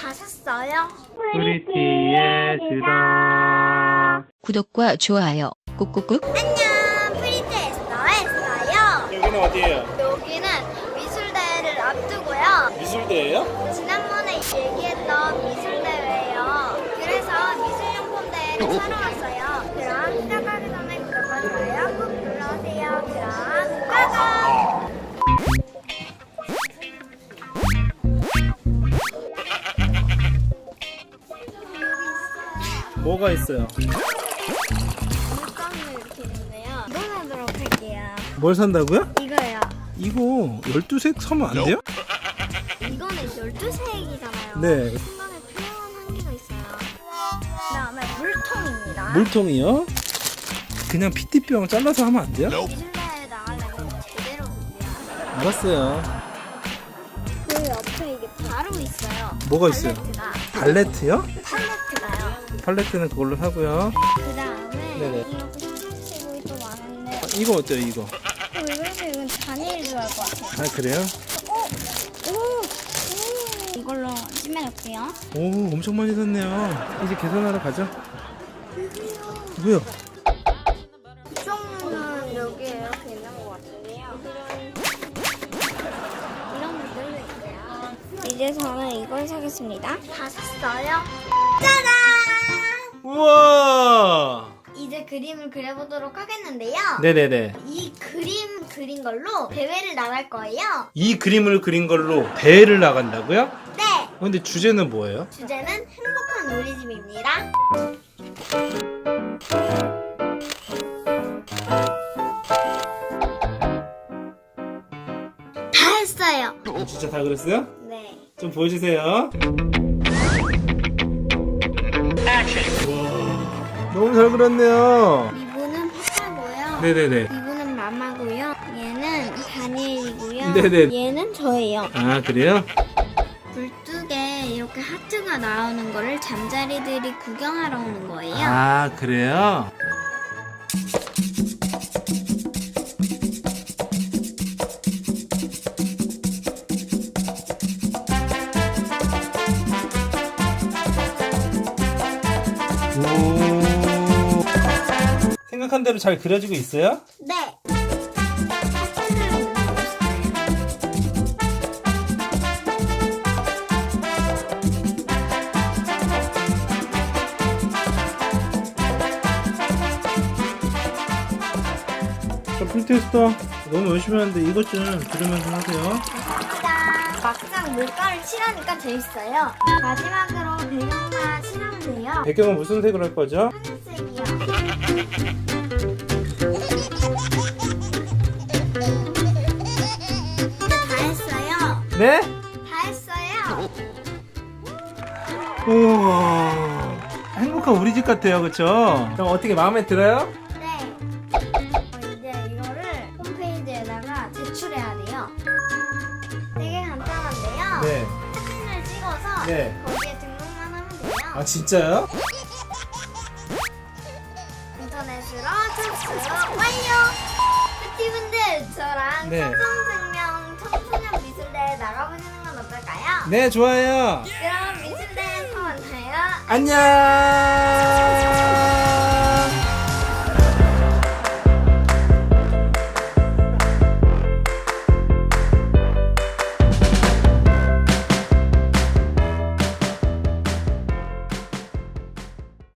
다 샀어요? 프리티의 주다. 구독과 좋아요 꾹꾹꾹 안녕, 프리트 에스터였어요. 여기는 어디예요? 여기는 미술대회를 앞두고요. 미술대예요? 지난번에 얘기했던 미술대회예요. 그래서 미술용품 대회를 사러 왔 뭐가 있어요? 물감이 이렇게 있는데요. 이거 사도록 할게요. 뭘 산다고요? 이거요. 이거 12색 사면 안 돼요? 이거는 12색이잖아요. 네. 순간에 투명한 한계가 있어요. 그 다음에 물통입니다. 물통이요? 그냥 PT병 잘라서 하면 안 돼요? 미술대회 나가려면 제대로 준비해야 알았어요. 그 옆에 이게 바로 있어요. 뭐가 있어요? 팔레트가. 발레트요? 팔레트가요. 팔레트는 그걸로 사고요. 그 다음에 네네. 이렇게 사진식이 또 많은데 아, 이거 어때요, 이거? 어, 왜 그러지? 이건 잔일 좋아할 것 같아요. 아, 그래요? 오! 오! 오! 이걸로 찜해놓을게요. 오, 엄청 많이 샀네요. 이제 계산하러 가죠. 왜요? 종류는 여기 이렇게 있는 것 같은데요. 이런 것들도 있네요. 이제 저는 이걸 사겠습니다. 다 샀어요? 그림을 그려보도록 하겠는데요. 네네네. 이 그림 그린 걸로 대회를 나갈 거예요. 이 그림을 그린 걸로 대회를 나간다고요? 네! 어, 근데 주제는 뭐예요? 주제는 행복한 우리집입니다. 다 했어요. 어, 진짜 다 그랬어요? 네. 좀 보여주세요. 우와, 너무 잘 그렸네요. 이분은 파파고요. 네네네. 이분은 마마고요. 얘는 다니엘이고요. 네네. 얘는 저예요. 아, 그래요? 굴뚝에 이렇게 하트가 나오는 거를 잠자리들이 구경하러 오는 거예요. 아, 그래요? 오. 생각한 대로 잘 그려지고 있어요? 네. 저 프리테스터 너무 열심히 하는데 이것 좀 들으면서 하세요. 감사합니다. 막상 물가를 칠하니까 재밌어요. 마지막으로 배경만 칠하면 돼요. 배경은 무슨 색으로 할 거죠? 하늘색이요. 네? 다 했어요. 우와. 행복한 우리 집 같아요, 그쵸? 그럼 어떻게 마음에 들어요? 네. 어, 이제 이거를 홈페이지에다가 제출해야 돼요. 되게 간단한데요. 네. 사진을 찍어서 네. 거기에 등록만 하면 돼요. 아, 진짜요? 인터넷으로 접수 완료! 뷰티분들 저랑 네. 삼성생 네, 좋아요. 그럼 미술대에서 만나요. 안녕.